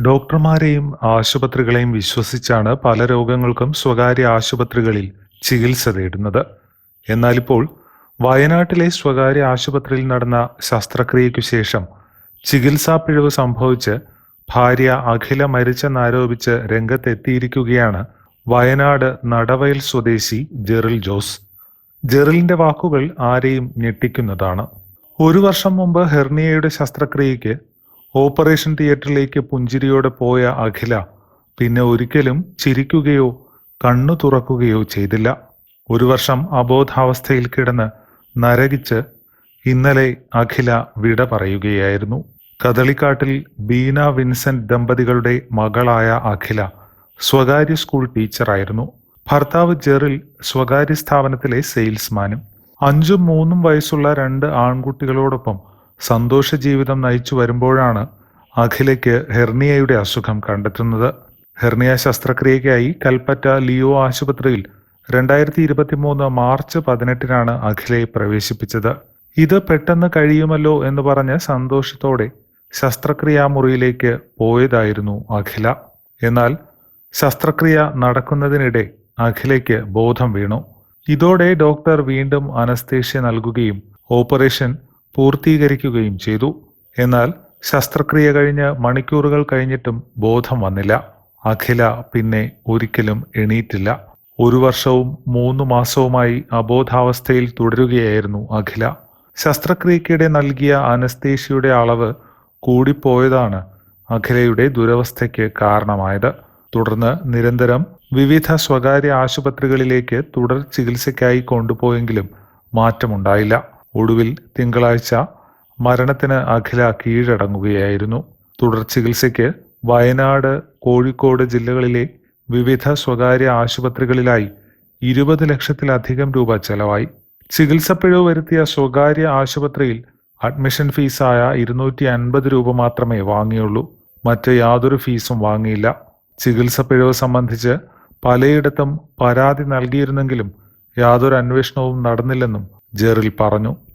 ഡോക്ടർമാരെയും ആശുപത്രികളെയും വിശ്വസിച്ചാണ് പല രോഗങ്ങൾക്കും സ്വകാര്യ ആശുപത്രികളിൽ ചികിത്സ തേടുന്നത്. എന്നാലിപ്പോൾ വയനാട്ടിലെ സ്വകാര്യ ആശുപത്രിയിൽ നടന്ന ശസ്ത്രക്രിയയ്ക്കു ശേഷം ചികിത്സാ പിഴവ് സംഭവിച്ച് ഭാര്യ അഖില മരിച്ചെന്നാരോപിച്ച് രംഗത്തെത്തിയിരിക്കുകയാണ് വയനാട് നടവയൽ സ്വദേശി ജെറിൽ ജോസ്. ജെറിലിന്റെ വാക്കുകൾ ആരെയും ഞെട്ടിക്കുന്നതാണ്. ഒരു വർഷം മുമ്പ് ഹെർണിയയുടെ ശസ്ത്രക്രിയയ്ക്ക് ഓപ്പറേഷൻ തിയേറ്ററിലേക്ക് പുഞ്ചിരിയോടെ പോയ അഖില പിന്നെ ഒരിക്കലും ചിരിക്കുകയോ കണ്ണു തുറക്കുകയോ ചെയ്തില്ല. ഒരു വർഷം അബോധാവസ്ഥയിൽ കിടന്ന് നരകിച്ച് ഇന്നലെ അഖില വിട പറയുകയായിരുന്നു. കദളിക്കാട്ടിൽ ബീന വിൻസെന്റ് ദമ്പതികളുടെ മകളായ അഖില സ്വകാര്യ സ്കൂൾ ടീച്ചറായിരുന്നു. ഭർത്താവ് ജെറിൽ സ്വകാര്യ സ്ഥാപനത്തിലെ സെയിൽസ്മാനും. അഞ്ചും മൂന്നും വയസ്സുള്ള രണ്ട് ആൺകുട്ടികളോടൊപ്പം സന്തോഷ ജീവിതം നയിച്ചു വരുമ്പോഴാണ് അഖിലയ്ക്ക് ഹെർണിയയുടെ അസുഖം കണ്ടെത്തുന്നത്. ഹെർണിയ ശസ്ത്രക്രിയയ്ക്കായി കൽപ്പറ്റ ലിയോ ആശുപത്രിയിൽ രണ്ടായിരത്തി ഇരുപത്തി മൂന്ന് മാർച്ച് പതിനെട്ടിനാണ് അഖിലയെ പ്രവേശിപ്പിച്ചത്. ഇത് പെട്ടെന്ന് കഴിയുമല്ലോ എന്ന് പറഞ്ഞ് സന്തോഷത്തോടെ ശസ്ത്രക്രിയാ മുറിയിലേക്ക് പോയതായിരുന്നു അഖില. എന്നാൽ ശസ്ത്രക്രിയ നടക്കുന്നതിനിടെ അഖിലയ്ക്ക് ബോധം വീണു. ഇതോടെ ഡോക്ടർ വീണ്ടും അനസ്തേഷ്യ നൽകുകയും ഓപ്പറേഷൻ പൂർത്തീകരിക്കുകയും ചെയ്തു. എന്നാൽ ശസ്ത്രക്രിയ കഴിഞ്ഞ് മണിക്കൂറുകൾ കഴിഞ്ഞിട്ടും ബോധം വന്നില്ല. അഖില പിന്നെ ഒരിക്കലും എണീറ്റില്ല. ഒരു വർഷവും മൂന്ന് മാസവുമായി അബോധാവസ്ഥയിൽ തുടരുകയായിരുന്നു അഖില. ശസ്ത്രക്രിയക്കിടെ നൽകിയ അനസ്തേഷ്യയുടെ അളവ് കൂടിപ്പോയതാണ് അഖിലയുടെ ദുരവസ്ഥയ്ക്ക് കാരണമായത്. തുടർന്ന് നിരന്തരം വിവിധ സ്വകാര്യ ആശുപത്രികളിലേക്ക് തുടർ ചികിത്സയ്ക്കായി കൊണ്ടുപോയെങ്കിലും മാറ്റമുണ്ടായില്ല. ഒടുവിൽ തിങ്കളാഴ്ച മരണത്തിന് അഖില കീഴടങ്ങുകയായിരുന്നു. തുടർ ചികിത്സയ്ക്ക് വയനാട് കോഴിക്കോട് ജില്ലകളിലെ വിവിധ സ്വകാര്യ ആശുപത്രികളിലായി ഇരുപത് ലക്ഷത്തിലധികം രൂപ ചെലവായി. ചികിത്സ പിഴവ് വരുത്തിയ സ്വകാര്യ ആശുപത്രിയിൽ അഡ്മിഷൻ ഫീസായ ഇരുന്നൂറ്റി അൻപത് രൂപ മാത്രമേ വാങ്ങിയുള്ളൂ. മറ്റ് യാതൊരു ഫീസും വാങ്ങിയില്ല. ചികിത്സ പിഴവ് സംബന്ധിച്ച് പലയിടത്തും പരാതി നൽകിയിരുന്നെങ്കിലും യാതൊരു അന്വേഷണവും നടന്നില്ലെന്നും ജെറിൽ പറഞ്ഞു.